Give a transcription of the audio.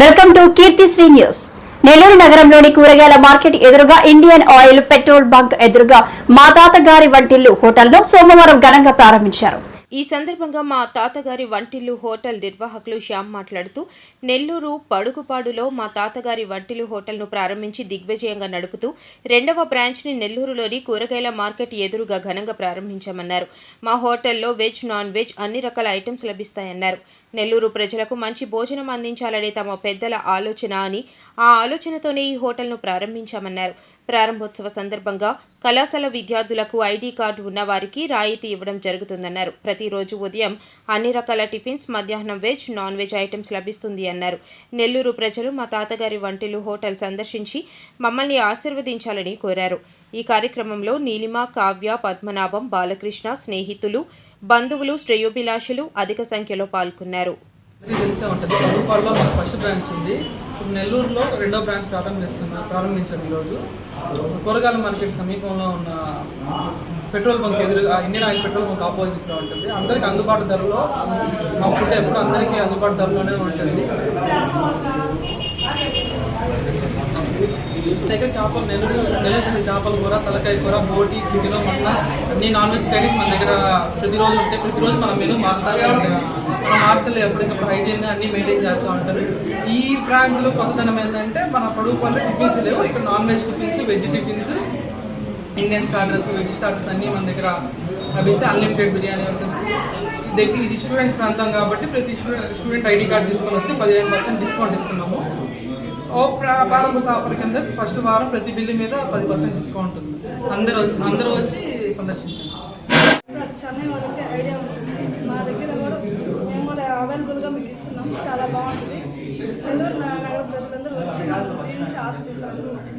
Welcome to Keerthisri news. Nellore నగరంలోని కూరగాయల market ఎదురుగా ఇండియన్ ఆయిల్ పెట్రోల్ బంక్ ఎదురుగా మా తాతగారి వంటిల్లు హోటల్ను సోమవారం ఘనంగా ప్రారంభించారు. ఈ సందర్భంగా మా తాతగారి వంటిల్లు హోటల్ నిర్వాహకులు శ్యామ్ మాట్లాడుతూ నెల్లూరు పడుగుపాడులో మా తాతగారి వంటిల్లు హోటల్ను ప్రారంభించి దిగ్విజయంగా నడుపుతూ రెండవ బ్రాంచ్ని నెల్లూరులోని కూరగాయల మార్కెట్ ఎదురుగా ఘనంగా ప్రారంభించామన్నారు. మా హోటల్లో వెజ్ నాన్ వెజ్ అన్ని రకాల ఐటమ్స్ లభిస్తాయన్నారు. నెల్లూరు ప్రజలకు మంచి భోజనం అందించాలనే తమ పెద్దల ఆలోచన అని ఆ ఆలోచనతోనే ఈ హోటల్ను ప్రారంభించామన్నారు. ప్రారంభోత్సవ సందర్భంగా కళాశాల విద్యార్థులకు ఐడి కార్డు ఉన్న వారికి రాయితీ ఇవ్వడం జరుగుతుందన్నారు. ప్రతిరోజు ఉదయం అన్ని రకాల టిఫిన్స్ మధ్యాహ్నం వెజ్ నాన్ వెజ్ ఐటమ్స్ లభిస్తుంది అన్నారు. నెల్లూరు ప్రజలు మా తాతగారి వంటిలు హోటల్ సందర్శించి మమ్మల్ని ఆశీర్వదించాలని కోరారు. ఈ కార్యక్రమంలో నీలిమ కావ్య పద్మనాభం బాలకృష్ణ స్నేహితులు బంధువులు శ్రేయోభిలాషులు అధిక సంఖ్యలో పాల్గొన్నారు. తెలిసే ఉంటుంది. పలుపాడులో మాకు ఫస్ట్ బ్రాంచ్ ఉంది. ఇప్పుడు నెల్లూరులో రెండో బ్రాంచ్ ప్రారంభిస్తున్నా ప్రారంభించాం ఈరోజు. కూరగాయల మార్కెట్ సమీపంలో ఉన్న పెట్రోల్ బంక్ ఎదురుగా ఇండియన్ ఆయిల్ పెట్రోల్ బంక్ ఆపోజిట్లో ఉంటుంది. అందరికీ అందుబాటు ధరలో మా ఫుడ్ ఎప్పుడు అందరికీ అందుబాటు ధరలోనే ఉంటుంది. దగ్గర చేపలు నెల్లూరు నెల్లూరు చేపల కూర తలకాయ కూర బోటి చికెన్ మటన్ అన్ని నాన్ వెజ్ కర్రీస్ మన దగ్గర ప్రతిరోజు ఉంటాయి. ప్రతిరోజు మన మెనూ మారుతానే ఉంటుంది మన హాస్టల్లో ఎప్పటికప్పుడు హైజీన్గా అన్ని మెయింటైన్ చేస్తూ ఉంటారు. ఈ బ్రాంచ్లో కొత్తదనం ఏంటంటే మన పొడుగు పనులు టిఫిన్స్ లేవు. ఇక్కడ non veg tiffins veg tiffins Indian starters veg starters అన్నీ మన దగ్గర లభిస్తే అన్లిమిటెడ్ బిర్యానీ ఉంటుంది. దగ్గర ఇది స్టూడెంట్స్ ప్రాంతం కాబట్టి ప్రతి స్టూడెంట్ స్టూడెంట్ ఐడి కార్డు తీసుకొని వస్తే పదిహేను పర్సెంట్ డిస్కౌంట్ ఇస్తున్నాము. ఓ ప్రా- కింద ఫస్ట్ వారం ప్రతి బిల్లు మీద పది పర్సెంట్ డిస్కౌంట్ ఉంది. అందరూ వచ్చి- అందరూ వచ్చి సందర్శించండి. చెన్నై వాళ్ళకి ఐడియా ఉంటుంది. మా దగ్గర కూడా మేము కూడా అవైలబుల్గా మీకు ఇస్తున్నాం. చాలా బాగుంటుంది. నెల్లూరు నగర ప్రజలందరూ వచ్చి ఆస్వాదించాలి